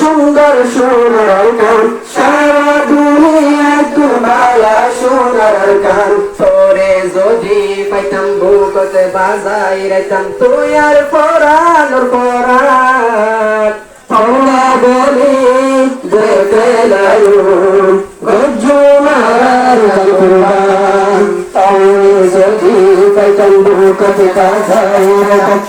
সুন্দর সোনার গান সারা দুনিয়ায় তোমারা সোনার গান তোরে যদি বুকতে বাজাই রাইতাম তুই আর পরানোর পরান পাওনা বলি দেখে লায়ুন গজ্জু মারার কুরবান। যদি পাইতাম বুকতে বাজাই রাইতাম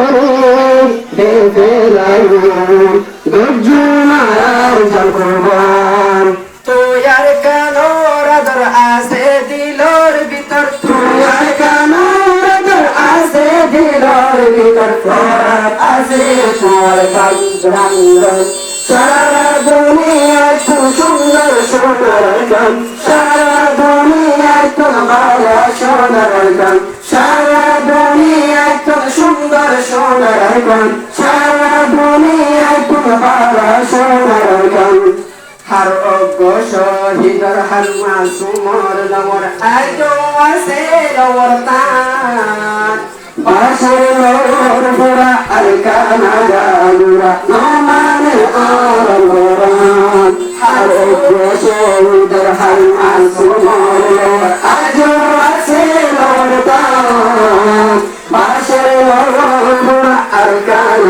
পাওনা বলি দেখে লায়ুন গজ্জু তুই আর কেন রাজার আছে দিলর ভিতর তুই কান্দ্রাঙ্গ সারা দুনিয়ায় গান সারা দুনিয়ায় তোমার সোনার গান har ogo শহীদর হার মাসুমর লমর আজো আছে ogo শহীদর হার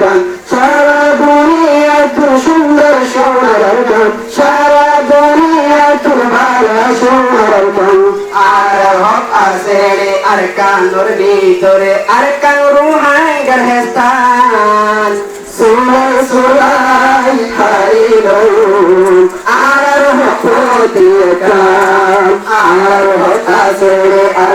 গান সারা দুনিয়ায় তুম সুন্দর সোনার গান সারা দুনিয়ায় তুম ভালো সোনার গান আর হক আছে রে, আর কানোর ভিতরে, আর কান রুহাঙ্গার হেস্তান সুলাই সুলাই হারিল আর হকতি কাম আর হতাছে রে, আর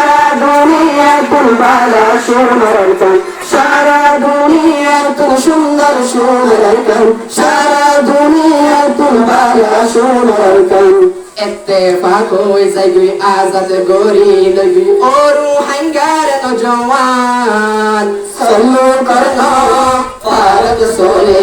দুনিয়ায় তোর বালা সোনার গান সারা দুনিয়ায় তোর সুন্দর সোনার গান সারা দুনিয়ায় তোর বালা সোনার গান اتفاق হয়ে আজাদ গরি লবি ওরু হাঙ্গার নজওয়ান সল্লু করনা ফারত সোলে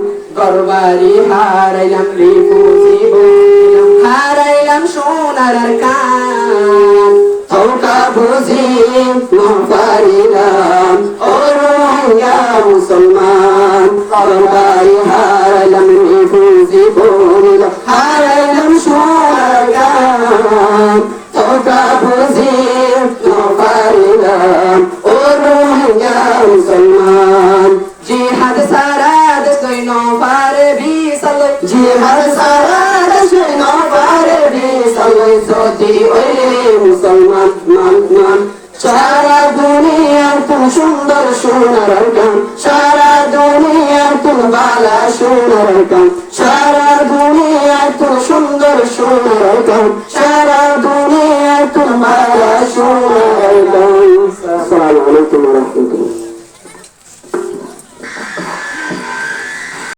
গরবারি হারাইলাম রিপুজি বইলাম হারাইলাম সোনার কান। চৌকা বুঝি সুন্দর গান। সারা দুনিয়ায় তোর সুন্দর সুন্দর গান। সারা দুনিয়ায় তোর মায়া, সুন্দর গান। আসসালামু আলাইকুম ওয়া রাহমাতুল্লাহ।